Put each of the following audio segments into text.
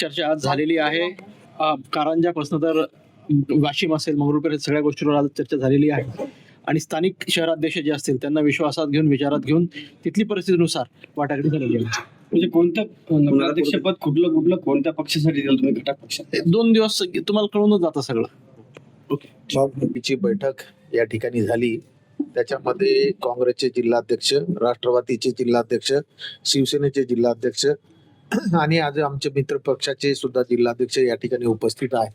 चर्चा आज झालेली आहे. कारंजापासून तर वाशिम असेल मंगरुळपर्यंत सगळ्या गोष्टीवर आज चर्चा झालेली आहे. आणि स्थानिक शहराध्यक्ष जे असतील त्यांना विश्वासात घेऊन विचारात घेऊन तिथली परिस्थितीनुसार वाटाघाटी झालेली आहे. म्हणजे कोणत्या नगराध्यक्ष पद कुठलं कुठलं कोणत्या पक्षासाठी दिलं तुम्ही घटक पक्षात? दोन दिवस तुम्हाला कळूनच जातं सगळं. ओके. बैठक या ठिकाणी झाली. त्याच्यामध्ये काँग्रेसचे जिल्हाध्यक्ष राष्ट्रवादीचे जिल्हाध्यक्ष शिवसेनेचे जिल्हाध्यक्ष आणि आज आमचे मित्र पक्षाचे सुद्धा जिल्हाध्यक्ष या ठिकाणी उपस्थित आहे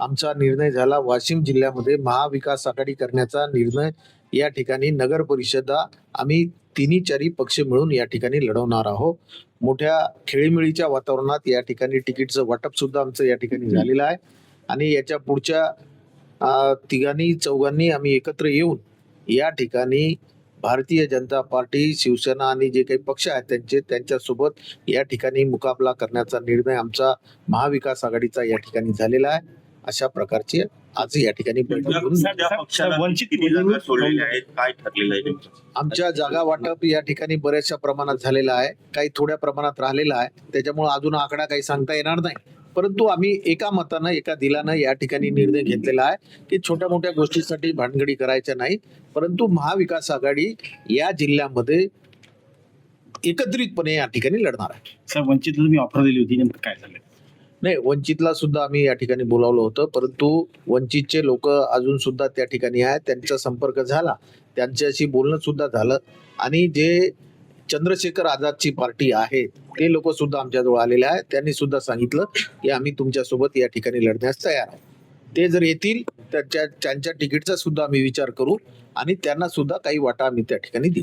आमचा निर्णय झाला वाशिम जिल्ह्यामध्ये महाविकास आघाडी करण्याचा निर्णय. या ठिकाणी नगर परिषदा आम्ही तिन्ही चारी पक्ष मिळून या ठिकाणी लढवणार आहोत. मोठ्या खेळीमेळीच्या वातावरणात या ठिकाणी तिकीटचं वाटप सुद्धा आमचं या ठिकाणी झालेलं आहे. आणि याच्या पुढच्या तिघांनी चौघांनी आम्ही एकत्र येऊन या ठिकाणी भारतीय जनता पार्टी शिवसेना आणि जे काही पक्ष आहेत त्यांचे त्यांच्यासोबत या ठिकाणी मुकाबला करण्याचा निर्णय आमचा महाविकास आघाडीचा या ठिकाणी झालेला आहे. अशा प्रकारची आज या ठिकाणी? आमच्या जागा वाटप या ठिकाणी बऱ्याचशा प्रमाणात झालेला आहे. काही थोड्या प्रमाणात राहिलेला आहे. त्याच्यामुळे अजून आकडा काही सांगता येणार नाही. परंतु आम्ही एका मतानं एका दिलानं या ठिकाणी निर्णय घेतलेला आहे की छोट्या मोठ्या गोष्टीसाठी भानगडी करायच्या नाही परंतु महाविकास आघाडी या जिल्ह्यामध्ये एकत्रितपणे या ठिकाणी लढणार आहे. सर वंचितला तुम्ही ऑफर दिली होती नेमकं काय झालं? नाही वंचितला सुद्धा आम्ही या ठिकाणी बोलावलं होतं परंतु वंचितचे लोक अजून सुद्धा त्या ठिकाणी आहेत त्यांचा संपर्क झाला त्यांच्याशी बोलणं सुद्धा झालं. आणि जे चंद्रशेखर आझादची पार्टी आहे ते लोक सुद्धा आमच्याजवळ आलेले आहेत. त्यांनी सुद्धा सांगितलं की आम्ही तुमच्यासोबत या ठिकाणी लढण्यास तयार आहे ते जर येतील त्यांच्या त्यांच्या तिकीटचा सुद्धा आम्ही विचार करू आणि त्यांना सुद्धा काही वाटा आम्ही त्या ठिकाणी देऊ.